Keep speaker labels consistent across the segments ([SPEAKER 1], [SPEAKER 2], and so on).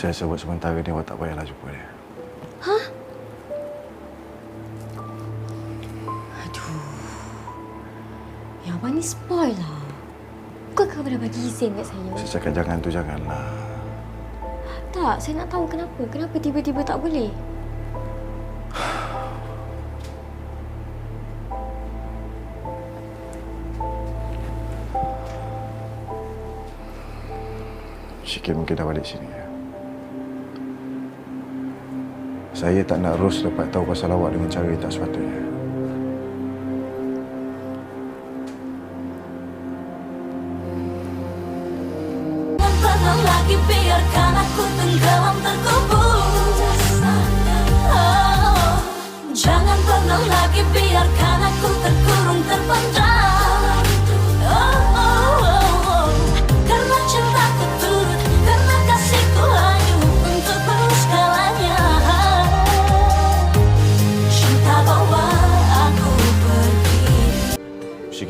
[SPEAKER 1] Saya rasa buat sementara ni awak tak payahlah jumpa dia.
[SPEAKER 2] Yang abang ni spoil lah. Bukankah abang dah bagi izin kat saya?
[SPEAKER 1] Saya cakap jangan tu janganlah.
[SPEAKER 2] Tak, saya nak tahu kenapa. Kenapa tiba-tiba tak boleh?
[SPEAKER 1] Sikit mungkin dah balik sini. Ya. Saya tak nak Ros dapat tahu pasal awak dengan cara yang tak sepatutnya.
[SPEAKER 3] Jangan pernah lagi biarkan aku tenggelam terkubur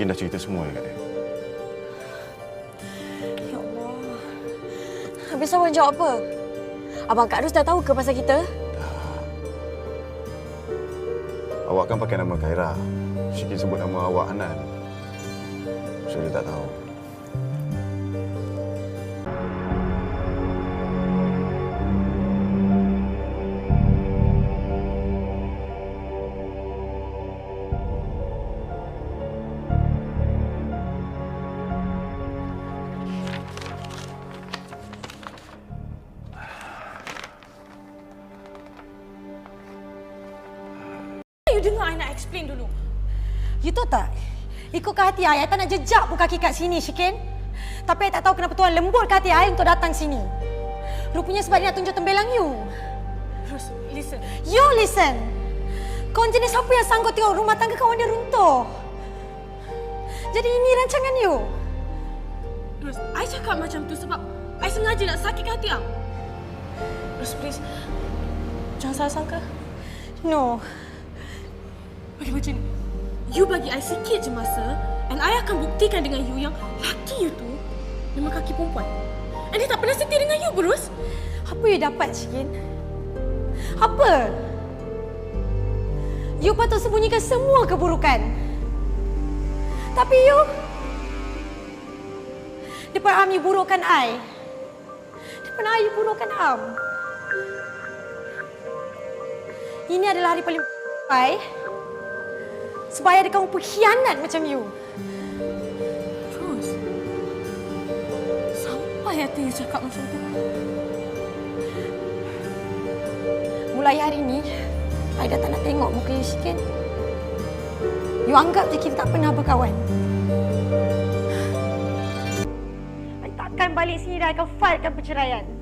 [SPEAKER 1] Sikin dah cerita semua ya kat dia.
[SPEAKER 2] Ya Allah. Habis abang jawab apa? Abang Kak Ros dah tahu ke pasal kita?
[SPEAKER 1] Awak kan pakai nama Khaira. Sikin sebut nama awak Hanan. So dia tak tahu.
[SPEAKER 4] You dengar I nak explain dulu. You tahu tak? Ikutkan hati I, I tak nak jejak pun kaki kat sini, Shikin. Tapi I tak tahu kenapa Tuhan lembut hati I untuk datang sini. Rupanya sebab dia nak tunjuk tembelang you.
[SPEAKER 5] Terus, listen.
[SPEAKER 4] You listen. Kau jenis siapa yang sanggup tengok rumah tangga kawan dia runtuh? Jadi ini rancangan you.
[SPEAKER 5] Terus, I cakap macam tu sebab I sengaja nak sakitkan hati am. Terus, please. Jangan salah sangka.
[SPEAKER 4] No.
[SPEAKER 5] Bagi macam ni. You bagi I sikit je masa and I akan buktikan dengan you yang laki you tu memang kaki perempuan. And dia tak pernah setia dengan you, Bruce.
[SPEAKER 4] Apa you dapat, Shikin? Apa? You patut sembunyikan semua keburukan. Tapi you... Depan Am, you burukkan I. Depan I, you burukkan Am. Ini adalah hari paling I. Sebab ada kamu pengkhianat macam you.
[SPEAKER 5] Bruce. Sampai hati you cakap macam tu.
[SPEAKER 4] Mulai hari ini, I dah tak nak tengok muka you sikit. You anggap je kita tak pernah berkawan. I takkan balik sini dan akan filekan perceraian.